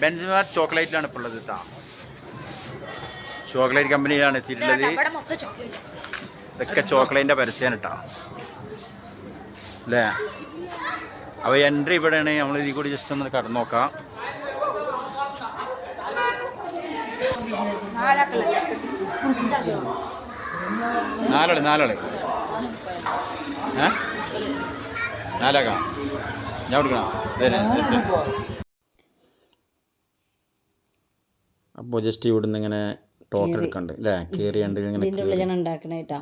Chocolate bench ചോക്ലേറ്റിലാണ് ഇപ്പോൾ ഉള്ളത് കേട്ടോ ചോക്ലേറ്റ് കമ്പനിയിലാണ് എത്തിയിട്ടുള്ളത്. ഇതൊക്കെ ചോക്ലേറ്റിന്റെ പരസ്യമാണ് കേട്ടോ അല്ലേ അപ്പോൾ എൻട്രി ഇവിടെയാണ്. നമ്മൾ ഇതിൽ കൂടി ജസ്റ്റ് ഒന്ന് കടന്നു നോക്കാം. നാലാൾ നാലാൾ. ഏ? നാലാക്കാം ഞാൻ കൊടുക്കണം? അപ്പോൾ ജസ്റ്റ് ഇവിടുന്ന് ഇങ്ങനെ ടോട്ടൽ എടുക്കണ്ട് അല്ലേ കയറിയാണ്ട് ഇങ്ങനെ ഉണ്ടാക്കണേ കേട്ടോ.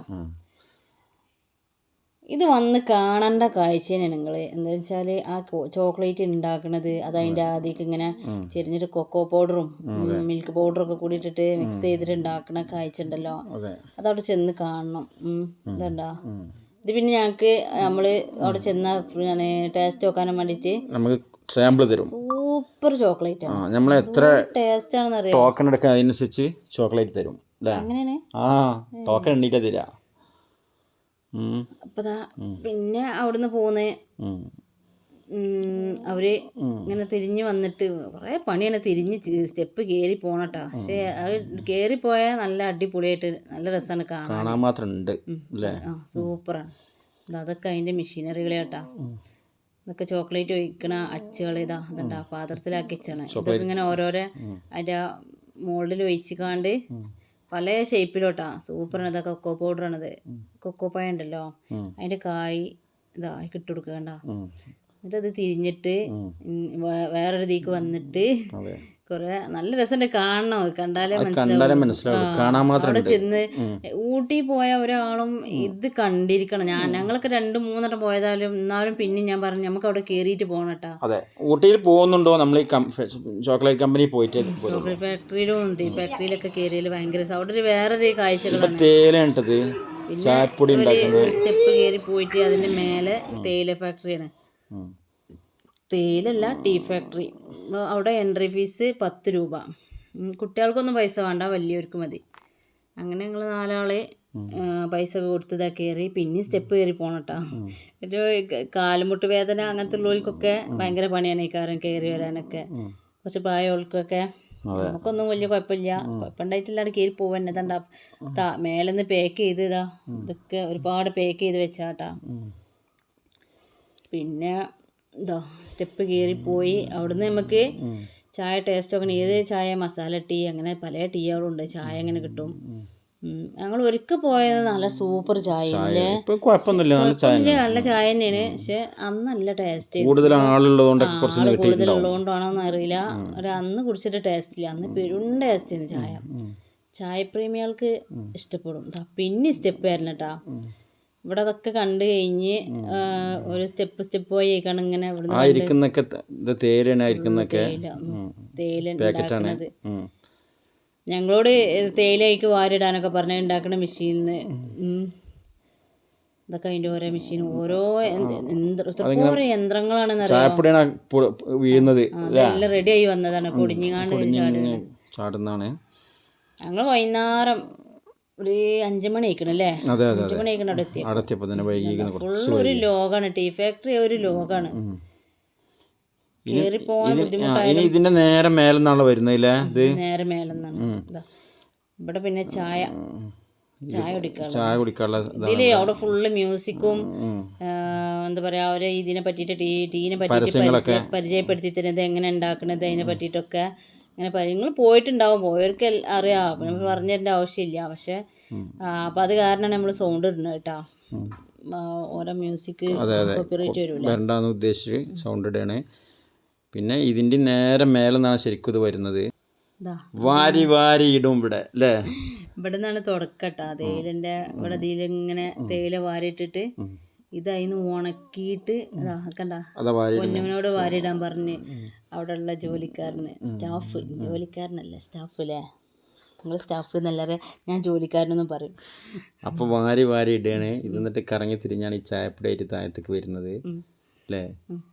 ഇത് വന്ന് കാണേണ്ട കാഴ്ചയാണ് നിങ്ങൾ എന്താ വെച്ചാൽ ആ ചോക്ലേറ്റ് ഉണ്ടാക്കുന്നത് അത് അതിന്റെ ആദ്യമൊക്കെ ഇങ്ങനെ ചെരിഞ്ഞിട്ട് കൊക്കോ പൗഡറും മിൽക്ക് പൗഡറും ഒക്കെ കൂടി ഇട്ടിട്ട് മിക്സ് ചെയ്തിട്ട് ഉണ്ടാക്കുന്ന കാഴ്ച ഉണ്ടല്ലോ. അതെ. അതവിടെ ചെന്ന് കാണണം. എന്താ ഇത് പിന്നെ ഞങ്ങൾക്ക് നമ്മൾ അവിടെ ചെന്ന ടേസ്റ്റ് നോക്കാനും വേണ്ടിയിട്ട്. നമുക്ക് സാമ്പിൾ തരും. സൂപ്പർ ചോക്ലേറ്റ് ആ നമ്മൾ എത്ര ടേസ്റ്റ് ആണെന്ന് അറിയാം ടോക്കൺ എടുക്കാൻ അതിനനുസരിച്ച് ചോക്ലേറ്റ് തരും. ആ ടോക്കൺ എണ്ണിട്ട് തരാ. ദാ പിന്നെ അവിടുന്ന് പോന്ന് അവർ ഇങ്ങനെ തിരിഞ്ഞു വന്നിട്ട് കുറേ പണിയാണ് തിരിഞ്ഞ് സ്റ്റെപ്പ് കയറി പോണട്ടാ. പക്ഷേ അത് കേറി പോയാൽ നല്ല അടിപൊളിയായിട്ട് നല്ല രസമാണ് കാണാൻ. മാത്രം ഉണ്ട് സൂപ്പറാണ്. അതൊക്കെ അതിന്റെ മെഷീനറികളാട്ടാ ഇതൊക്കെ ചോക്ലേറ്റ് ഒഴിക്കണ അച്ചുകൾ ഇതാ അതുണ്ടാ പാത്രത്തിലാക്കി വെച്ചാണ് ഇതൊക്കെ ഇങ്ങനെ ഓരോരോ അതിന്റെ മോൾഡിൽ ഒഴിച്ചിക്കാണ്ട് പല ഷേപ്പിലോട്ടാ. സൂപ്പറാണ് ഇതാ കൊക്കോ പൗഡറാണിത്. കൊക്കോ പഴം ഉണ്ടല്ലോ. അതിന്റെ കായ് ഇതാ ഇട്ട് കൊടുക്കണ്ട. എന്നിട്ട് അത് തിരിഞ്ഞിട്ട് വേറൊരു തീക്ക് വന്നിട്ട് കുറെ നല്ല രസമുണ്ട് കാണണം. കണ്ടാലേ കണ്ടാലേ മനസ്സിലാവും. കാണാൻ മാത്രം അവിടെ ചെന്ന് ഊട്ടി പോയ ഒരാളും ഇത് കണ്ടിരിക്കണം. ഞാൻ ഞങ്ങളൊക്കെ രണ്ട് മൂന്നെണ്ണം പോയതാലും എന്നാലും പിന്നെ ഞാൻ പറഞ്ഞു നമുക്ക് അവിടെ കേറിയിട്ട് പോകണം കേട്ടോ അതെ. ഊട്ടിയിൽ പോകുന്നുണ്ടോ? നമ്മൾ ഈ ചോക്ലേറ്റ് കമ്പനി പോയിട്ട് ചോക്ലേറ്റ് ഫാക്ടറിയിലും ഉണ്ട്. ഈ ഫാക്ടറിയിലൊക്കെ കയറിയാൽ ഭയങ്കര അവിടെ ഒരു വേറൊരു കാഴ്ചകളാണ്. തേയിലാണ് ഇട്ടത് ചായപ്പൊടി സ്റ്റെപ്പ് കയറി പോയിട്ട് അതിന്റെ മേലെ തേയില ഫാക്ടറിയാണ്. തേയിലല്ല ടീ ഫാക്ടറി. അവിടെ എൻട്രി ഫീസ് പത്ത് രൂപ. കുട്ടികൾക്കൊന്നും പൈസ വേണ്ട വലിയവർക്ക് മതി. അങ്ങനെ ഞങ്ങൾ നാലാളെ പൈസ കൊടുത്ത് കൊടുത്തതാ കയറി പിന്നെ സ്റ്റെപ്പ് കയറി പോകണം കേട്ടോ ഒരു കാലുമുട്ട് വേദന അങ്ങനത്തെ ഉള്ളവർക്കൊക്കെ ഭയങ്കര പണിയാണ് ഈ കാര്യം കയറി വരാനൊക്കെ. കുറച്ച് പ്രായമുള്ളവർക്കൊക്കെ നമുക്കൊന്നും വലിയ കുഴപ്പമില്ല. കുഴപ്പമുണ്ടായിട്ടില്ലാണ്ട് കയറി പോവാൻ താ മേലെന്ന് പാക്ക് ചെയ്ത് ഇതാ. ഇതൊക്കെ ഒരുപാട് പാക്ക് ചെയ്ത് വെച്ചാട്ടാ. പിന്നെ ഇതാ സ്റ്റെപ്പ് കയറി പോയി. അവിടുന്ന് നമുക്ക് ചായ ടേസ്റ്റ് അങ്ങനെ ഏത് ചായ? മസാല ടീ അങ്ങനെ പല ടീകളും ഉണ്ട് ചായ അങ്ങനെ കിട്ടും. ഞങ്ങൾ ഒരിക്കൽ പോയത് നല്ല സൂപ്പർ ചായ കുഴപ്പമൊന്നുമില്ല. നല്ല ചായ നല്ല ചായ തന്നെയാണ്. പക്ഷെ അന്ന് നല്ല ടേസ്റ്റ് കൂടുതൽ കൂടുതലുള്ളതുകൊണ്ടാണോന്ന് അറിയില്ല. ഒരു അന്ന് കുടിച്ചിട്ട് ടേസ്റ്റ് ഇല്ല. അന്ന് പെരും ടേസ്റ്റ് ആയിരുന്നു ചായ. ചായ പ്രേമികൾക്ക് ഇഷ്ടപ്പെടും. പിന്നെ സ്റ്റെപ്പ് ആയിരുന്നു കേട്ടാ ഇവിടെ അതൊക്കെ കണ്ടു കഴിഞ്ഞ് ഒരു സ്റ്റെപ്പ് സ്റ്റെപ്പ് പോയി ആയിക്കാണ് ഇങ്ങനെ ഇവിടുന്ന് ആ ഇരിക്കുന്നൊക്കെ ത- ഇത് തേയിലാണ് തേയില ഉം. പാക്കറ്റാണ്. ഉണ്ടാക്കണത്. ഞങ്ങളോട് തേയിലയ്ക്ക് വാരിടാനൊക്കെ പറഞ്ഞ ഉണ്ടാക്കണ മെഷീനിന്ന് ഇതൊക്കെ അതിന്റെ ഓരോ മെഷീൻ ഓരോ ഓരോ യന്ത്രങ്ങളാണ് വീഴുന്നത്. എല്ലാം റെഡി ആയി വന്നതാണ് പൊടിഞ്ഞുകാണ്ട് ചാടുന്നത്. ചാടുന്നതാണ്. ഞങ്ങൾ വൈകുന്നേരം ഒരു അഞ്ചു മണി ആയിക്കണം അല്ലേ അതെ അതെ അഞ്ചു മണി ആയിക്കണം അവിടെ എത്തി അടത്തിയപ്പോ തന്നെ വൈകിക്കണം കുറച്ച് ഒരു ലോകാണ് ടീ ഫാക്ടറി ഒരു ലോകാണ്. കയറി പോകാൻ ഇതിന്റെ നേരെ മേലെ നിന്നാണല്ലോ വരുന്നതില്ലേ ഇത്? നേരെ മേലെന്നാണ്. ഇവിടെ പിന്നെ ചായ. ചായ ചായ കുടിക്കാനുള്ള ഇതാ ഇതിൽ അവിടെ ഫുള്ള് മ്യൂസിക്കും എന്താ പറയാ അവർ ഇതിനെ പറ്റിയിട്ട് ടീ ടീനെ പറ്റിയിട്ട് പരിചയപ്പെടുത്തി തരുന്നത് എങ്ങനെ ഉണ്ടാക്കണത് അതിനെ പറ്റിയിട്ടൊക്കെ. അങ്ങനെ പറയും. നിങ്ങൾ പോയിട്ടുണ്ടാവും. പോയവർക്ക് അറിയാം. നമ്മൾ പറഞ്ഞു തരേണ്ട ആവശ്യമില്ല. പക്ഷെ അപ്പം അത് കാരണം നമ്മൾ സൗണ്ട് ഇടുന്നത് കേട്ടോ. ഓരോ മ്യൂസിക് കോപ്പിറൈറ്റ് വരണ്ടാന്ന് ഉദ്ദേശിച്ച് സൗണ്ട് ഇടുകയാണ് പിന്നെ ഇതിന്റെ നേരെ മേലെ നിന്നാണ് ശരിക്കും ഇത് വരുന്നത്. വാരി വാരി ഇടും ഇവിടെ അല്ലേ? ഇവിടെ നിന്നാണ് തുടക്കട്ടോ തേയിലിന്റെ ഇവിടെ ഇതിലിങ്ങനെ തേയില വാരിയിട്ടിട്ട് ഇത് അതിന് ഉണക്കിയിട്ട് കണ്ട? പൊന്നുവിനോട് വാരിടാൻ പറഞ്ഞ് അവിടെ ഉള്ള ജോലിക്കാരന്. സ്റ്റാഫ് ജോലിക്കാരനല്ല? സ്റ്റാഫ് അല്ലേ നിങ്ങൾ സ്റ്റാഫ് എന്നല്ലാതെ ഞാൻ ജോലിക്കാരനൊന്നും പറയും. അപ്പൊ വാരി വാരി ഇടുകയാണ്. ഇത് എന്നിട്ട് കറങ്ങി തിരിഞ്ഞാണ് ഈ ചായപ്പൊടിയായിട്ട് താഴത്തേക്ക് വരുന്നത്. അല്ലേ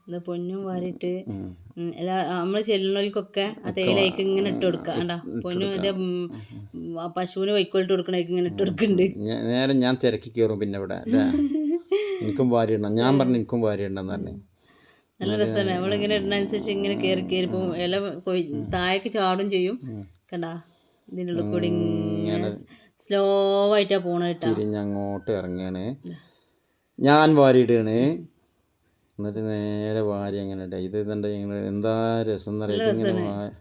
ഇത് പൊന്നും വാരിട്ട് നമ്മൾ എല്ലാ നമ്മൾ ചെല്ലുന്നവർക്കൊക്കെ ആ തേയിലേക്ക് ഇങ്ങനെ ഇട്ട് കൊടുക്കുക പൊന്നും ഇത് പശുവിന് വൈക്കോലിട്ട് കൊടുക്കണേക്ക് ഇങ്ങനെ ഇട്ട് കൊടുക്കുന്നുണ്ട് നേരം നേരെ ഞാൻ തിരക്കി കയറും പിന്നെ ഇവിടെ. അല്ലേ എനിക്കും വാരി ഇടണം ഞാൻ പറഞ്ഞു എനിക്കും വാരി ഇടണം പറഞ്ഞു. നല്ല രസമാണ്. നമ്മളിങ്ങനെ ഇടുന്നതനുസരിച്ച് ഇങ്ങനെ കയറി കയറി പോകും. ഇല താഴേക്ക് ചാടും ചെയ്യും. കണ്ടാ? ഇതിന്റെ ഉള്ളിൽ കൂടി ഇങ്ങനെ സ്ലോ ആയിട്ടാ പോണ കേട്ടാ. തിരിഞ്ഞങ്ങോട്ട് ഇറങ്ങുകയാണ് ഞാൻ വാരിയിടുകയാണ്. എന്നിട്ട് നേരെ വാരി അങ്ങനെ ഇത് ഇതെന്താ ഞങ്ങൾ എന്താ രസം എന്നറിയാം ഇതിങ്ങനെ വാ-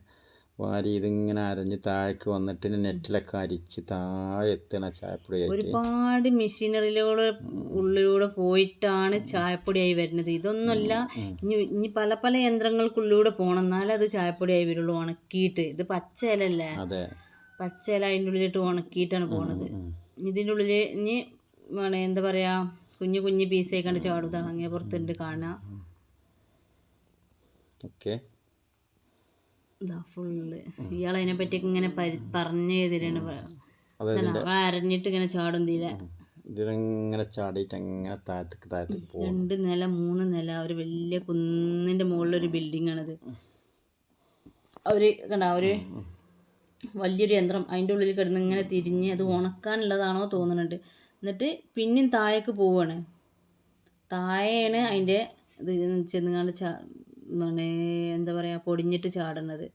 വാരി ഇതിങ്ങനെ അരഞ്ഞ് താഴേക്ക് വന്നിട്ട് നെറ്റിലൊക്കെ അരിച്ച് താഴെ എത്തണ ചായപ്പൊടിയായിട്ട് ഒരുപാട് മെഷീനറിയിലൂടെ ഉള്ളിലൂടെ പോയിട്ടാണ് ചായപ്പൊടിയായി വരുന്നത്. ഇതൊന്നുമല്ല ഇനി ഇനി പല പല യന്ത്രങ്ങൾക്കുള്ളിലൂടെ പോകണം എന്നാലേ അത് ചായപ്പൊടിയായി വരുള്ളൂ ഉണക്കിയിട്ട്. ഇത് പച്ച ഇലല്ലേ അതെ. പച്ചയില ഇല അതിന്റെ ഉള്ളിലിട്ട് ഉണക്കിയിട്ടാണ് പോണത്. ഇതിന്റെ ഉള്ളിൽ ഇനി വേണേ എന്താ പറയാ കുഞ്ഞു കുഞ്ഞു പീസായി കണ്ട് ചാടുക. അങ്ങേ പുറത്തുണ്ട് കാണാം ഓക്കെ. ഇതാ ഫുള്ള് ഇയാൾ അതിനെ പറ്റിയൊക്കെ ഇങ്ങനെ പറഞ്ഞു അവൾ അരഞ്ഞിട്ട് ഇങ്ങനെ ചാടും തീരെ. ഇതിലിങ്ങനെ ചാടിയിട്ട് അങ്ങനെ താഴത്തേക്ക് താഴത്തേക്ക് പോകും. രണ്ട് നില മൂന്ന് നില ഒരു വലിയ കുന്നിന്റെ മുകളിലൊരു ബിൽഡിംഗ് ആണിത്. അവർ കണ്ട അവർ വലിയൊരു യന്ത്രം അതിന്റെ ഉള്ളിൽ കിടന്ന് ഇങ്ങനെ തിരിഞ്ഞ് അത് ഉണക്കാനുള്ളതാണോ തോന്നുന്നുണ്ട്. എന്നിട്ട് പിന്നെയും താഴേക്ക് പോവാണ്. താഴെയാണ് അതിന്റെ ഇത് ചെന്നുകാണ്ട് എന്താണ് എന്താ പറയുക പൊടിഞ്ഞിട്ട് ചാടുന്നത്.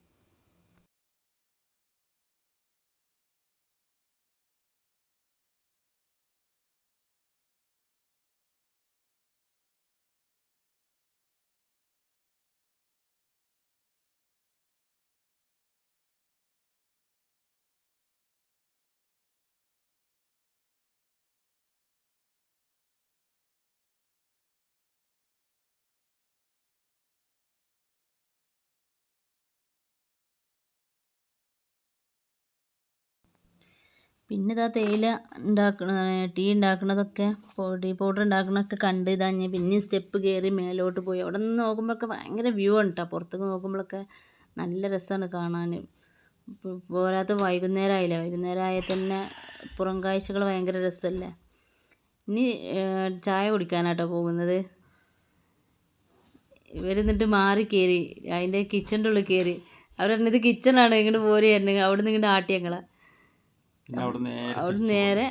പിന്നെ ഇതാ തേയില ഉണ്ടാക്കണ ടീ ഉണ്ടാക്കണതൊക്കെ ടീ പൗഡർ ഉണ്ടാക്കണതൊക്കെ കണ്ട് ഇതാ ഞാൻ പിന്നെയും സ്റ്റെപ്പ് കയറി മേലോട്ട് പോയി. അവിടെ നിന്ന് നോക്കുമ്പോഴൊക്കെ ഭയങ്കര വ്യൂ ആണ് കേട്ടോ പുറത്തേക്ക് നോക്കുമ്പോഴൊക്കെ നല്ല രസമാണ് കാണാൻ പോരാത്ത വൈകുന്നേരം ആയില്ല വൈകുന്നേരം ആയാൽ തന്നെ പുറം കാഴ്ചകൾ ഭയങ്കര രസമല്ലേ ഇനി ചായ കുടിക്കാനാട്ടോ പോകുന്നത്. ഇവരെന്നിട്ട് മാറി കയറി അതിന്റെ കിച്ചന്റെ ഉള്ളിൽ കയറി അവർ കിച്ചണാണ് ഇങ്ങോട്ട് പോരുകയായിരുന്നു അവിടെ നിന്ന് ഇങ്ങോട്ട് ആട്ടി അവിടെ നേരെ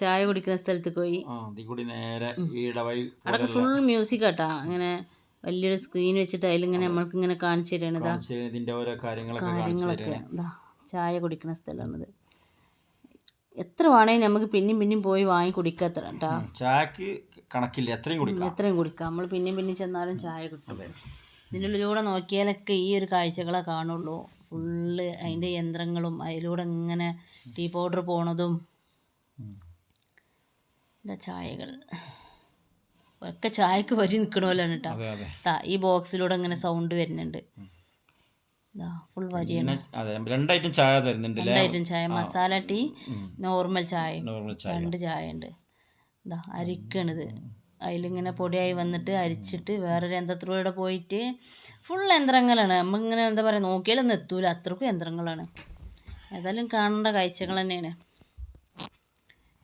ചായ കുടിക്കുന്ന സ്ഥലത്തേക്ക് പോയി. അവിടെ ഫുൾ മ്യൂസിക് കേട്ടാ അങ്ങനെ വലിയൊരു സ്ക്രീൻ വെച്ചിട്ട് അതിലിങ്ങനെ നമ്മൾക്ക് ഇങ്ങനെ കാണിച്ചു തരാണ്. കാര്യങ്ങളൊക്കെ ചായ കുടിക്കുന്ന സ്ഥലമാണിത്. എത്ര വേണേലും നമുക്ക് പിന്നെയും പിന്നെയും പോയി വാങ്ങി കേട്ടാ ചായക്ക് കണക്കില്ല എത്രയും കുടിക്കാം. എത്രയും കുടിക്കാം. നമ്മൾ പിന്നെയും പിന്നെയും ചെന്നാലും ചായ കിട്ടും. ഇതിന്റെ ഉള്ളിലൂടെ നോക്കിയാലൊക്കെ ഈ ഒരു കാഴ്ചകളെ കാണുള്ളൂ. ഫുള്ള് അതിന്റെ യന്ത്രങ്ങളും അതിലൂടെ ഇങ്ങനെ ടീ പൗഡർ പോണതും എന്താ ചായകൾ. ഒക്കെ ചായക്ക് വരി നിൽക്കണ പോലെയാണ് കേട്ടോ. ഈ ബോക്സിലൂടെ ഇങ്ങനെ സൗണ്ട് വരുന്നുണ്ട്. ഫുൾ വരിയാണ്. പിന്നെ രണ്ട് ഐറ്റം ചായ തരുന്നുണ്ട് രണ്ടായിട്ടും ചായ മസാല ടീ നോർമൽ ചായ. നോർമൽ ചായ. രണ്ട് ചായ ഉണ്ട് ഇതാ അരിക്കണിത് അതിലിങ്ങനെ പൊടിയായി വന്നിട്ട് അരിച്ചിട്ട് വേറൊരു യന്ത്രത്തിലൂടെ പോയിട്ട് ഫുൾ യന്ത്രങ്ങളാണ്. നമ്മളിങ്ങനെ എന്താ പറയുക നോക്കിയാലൊന്നും എത്തൂല. അത്രക്കും യന്ത്രങ്ങളാണ്. ഏതായാലും കാണേണ്ട കാഴ്ചകൾ തന്നെയാണ്.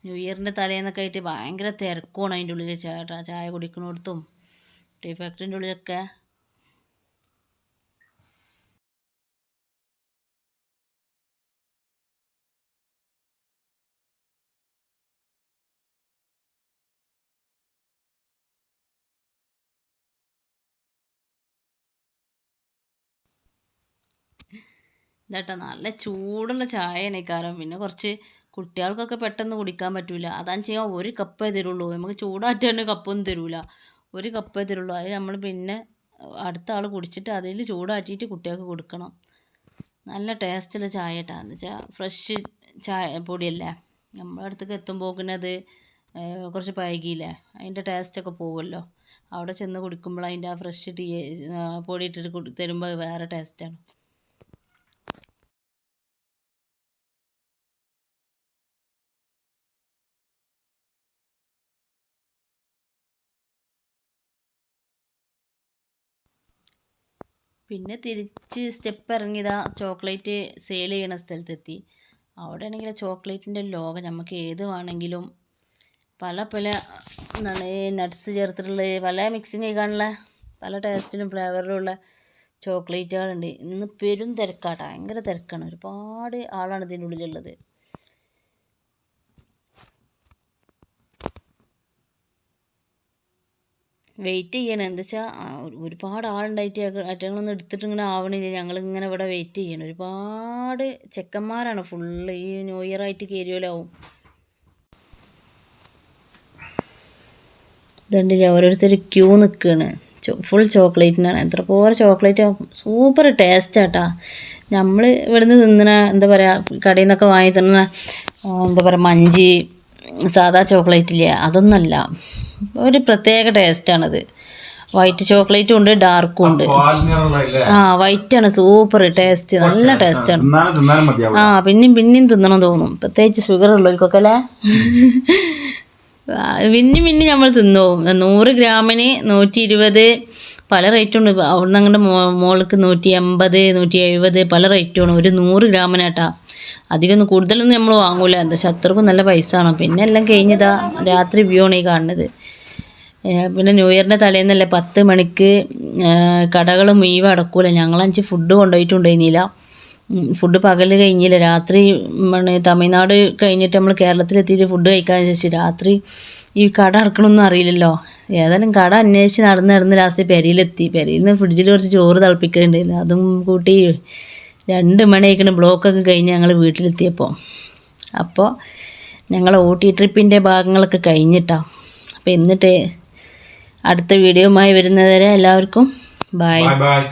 ന്യൂ ഇയറിന്റെ തലേന്നൊക്കെ ആയിട്ട് ഭയങ്കര തിരക്കുമാണ് അതിന്റെ ഉള്ളിൽ ചേട്ടാ ചായ കുടിക്കുന്നിടത്തും ടീ ഫാക്ടറിന്റെ ഉള്ളിലൊക്കെ. ഇതാട്ടോ നല്ല ചൂടുള്ള ചായയാണ് കാരണം പിന്നെ കുറച്ച് കുട്ടികൾക്കൊക്കെ പെട്ടെന്ന് കുടിക്കാൻ പറ്റില്ല അതാണ് ചെയ്യാൻ ഒരു കപ്പേ തരുള്ളൂ. നമുക്ക് ചൂടാറ്റി തന്നെ കപ്പൊന്നും തരൂല. ഒരു കപ്പേ തരുള്ളൂ. അത് നമ്മൾ പിന്നെ അടുത്ത ആൾ കുടിച്ചിട്ട് അതിൽ ചൂടാറ്റിയിട്ട് കുട്ടികൾക്ക് കൊടുക്കണം. നല്ല ടേസ്റ്റുള്ള ചായ കേട്ടോ എന്ന് വെച്ചാൽ ഫ്രഷ് ചായ പൊടിയല്ലേ? നമ്മുടെ അടുത്തേക്ക് അത് കുറച്ച് പഴകിയില്ലേ അതിന്റെ ടേസ്റ്റൊക്കെ പോകുമല്ലോ അവിടെ ചെന്ന് കുടിക്കുമ്പോൾ അതിന്റെ ആ ഫ്രഷ് ടീ പൊടി ഇട്ടിട്ട് തരുമ്പോൾ വേറെ ടേസ്റ്റാണ്. പിന്നെ തിരിച്ച് സ്റ്റെപ്പ് ഇറങ്ങിയതാ ചോക്ലേറ്റ് സെയിൽ ചെയ്യണ സ്ഥലത്തെത്തി. അവിടെ ആണെങ്കിൽ ചോക്ലേറ്റിന്റെ ലോകം നമുക്ക് ഏത് വേണമെങ്കിലും പല പല എന്താണ് നട്ട്സ് ചേർത്തിട്ടുള്ള പല മിക്സിങ് ചെയ്യാനുള്ള പല ടേസ്റ്റിലും ഫ്ലേവറിലുള്ള ചോക്ലേറ്റുകളുണ്ട്. ഇന്ന് പെരും തിരക്കാട്ടോ. ഭയങ്കര തിരക്കാണ്. ഒരുപാട് ആളാണ് ഇതിന്റെ ഉള്ളിലുള്ളത് വെയിറ്റ് ചെയ്യണം. എന്താ വെച്ചാൽ ഒരുപാട് ആളുണ്ടായിട്ട് അറ്റങ്ങളൊന്നും എടുത്തിട്ട് ഇങ്ങനെ ആവണില്ല. ഞങ്ങളിങ്ങനെ ഇവിടെ വെയിറ്റ് ചെയ്യണം. ഒരുപാട് ചെക്കന്മാരാണ് ഫുള്ള് ഈ ന്യൂ ഇയർ ആയിട്ട് കയറിയോലാവും ഇതുണ്ട് ഓരോരുത്തർ ക്യൂ നിൽക്കുകയാണ് ഫുൾ ചോക്ലേറ്റിനാണ് എത്ര പോലെ ചോക്ലേറ്റ് സൂപ്പർ ടേസ്റ്റാട്ടാ നമ്മൾ ഇവിടുന്ന് തിന്നണ എന്താ പറയുക കടയിൽ നിന്നൊക്കെ വാങ്ങി തിന്നണ എന്താ പറയുക മഞ്ചി സാധാ ചോക്ലേറ്റ് ഇല്ലേ അതൊന്നല്ല. ഒരു പ്രത്യേക ടേസ്റ്റാണത് വൈറ്റ് ചോക്ലേറ്റും ഉണ്ട് ഡാർക്കും ഉണ്ട്. ആ വൈറ്റ് ആണ് സൂപ്പർ ടേസ്റ്റ് നല്ല ടേസ്റ്റ് ആണ്. ആ പിന്നെയും പിന്നെയും തിന്നണം തോന്നും. പ്രത്യേകിച്ച് ഷുഗർ ഉള്ളവർക്കൊക്കെ അല്ലേ? പിന്നെയും പിന്നെ നമ്മൾ തിന്നോവും നൂറ് ഗ്രാമിന് നൂറ്റി ഇരുപത് പല റേറ്റും ഉണ്ട്. ഇപ്പൊ അവിടുന്ന് അങ്ങോട്ട് മോ മോൾക്ക് നൂറ്റി എൺപത് നൂറ്റി എഴുപത് പല റേറ്റുമാണ് ഒരു നൂറ് ഗ്രാമിനാട്ടാ. അധികമൊന്നും കൂടുതലൊന്നും നമ്മൾ വാങ്ങൂല. എന്താ ശത്രുക്കും നല്ല പൈസ ആണ്. പിന്നെ എല്ലാം കഴിഞ്ഞതാ രാത്രി വ്യൂ ആണ് ഈ കാണുന്നത്. പിന്നെ ന്യൂ ഇയറിന്റെ തലേന്നല്ലേ പത്ത് മണിക്ക് കടകൾ മുഴുവൻ അടക്കൂല. ഞങ്ങളഞ്ച് ഫുഡ് കൊണ്ടുപോയിട്ടുണ്ടായിരുന്നില്ല. ഫുഡ് പകൽ കഴിഞ്ഞില്ല. രാത്രി തമിഴ്നാട് കഴിഞ്ഞിട്ട് നമ്മൾ കേരളത്തിലെത്തിയിട്ട് ഫുഡ് കഴിക്കാൻ വെച്ച് രാത്രി ഈ കട അടക്കണമെന്നും അറിയില്ലല്ലോ. ഏതായാലും കട അന്വേഷിച്ച് നടന്ന് നടന്ന് ലാസ്റ്റ് പെരയിലെത്തി. പെരയിൽ നിന്ന് ഫ്രിഡ്ജിൽ കുറച്ച് ചോറ് തിളപ്പിക്കുന്നുണ്ടായിരുന്നു അതും കൂട്ടി രണ്ട് മണിയായിക്കണ ബ്ലോക്കൊക്കെ കഴിഞ്ഞ് ഞങ്ങൾ വീട്ടിലെത്തിയപ്പോൾ അപ്പോൾ ഞങ്ങൾ ഊട്ടി ട്രിപ്പിന്റെ ഭാഗങ്ങളൊക്കെ കഴിഞ്ഞിട്ടാണ് അപ്പോൾ എന്നിട്ട് അടുത്ത വീഡിയോയുമായി വരുന്നതുവരെ എല്ലാവർക്കും ബൈ ബൈ ബൈ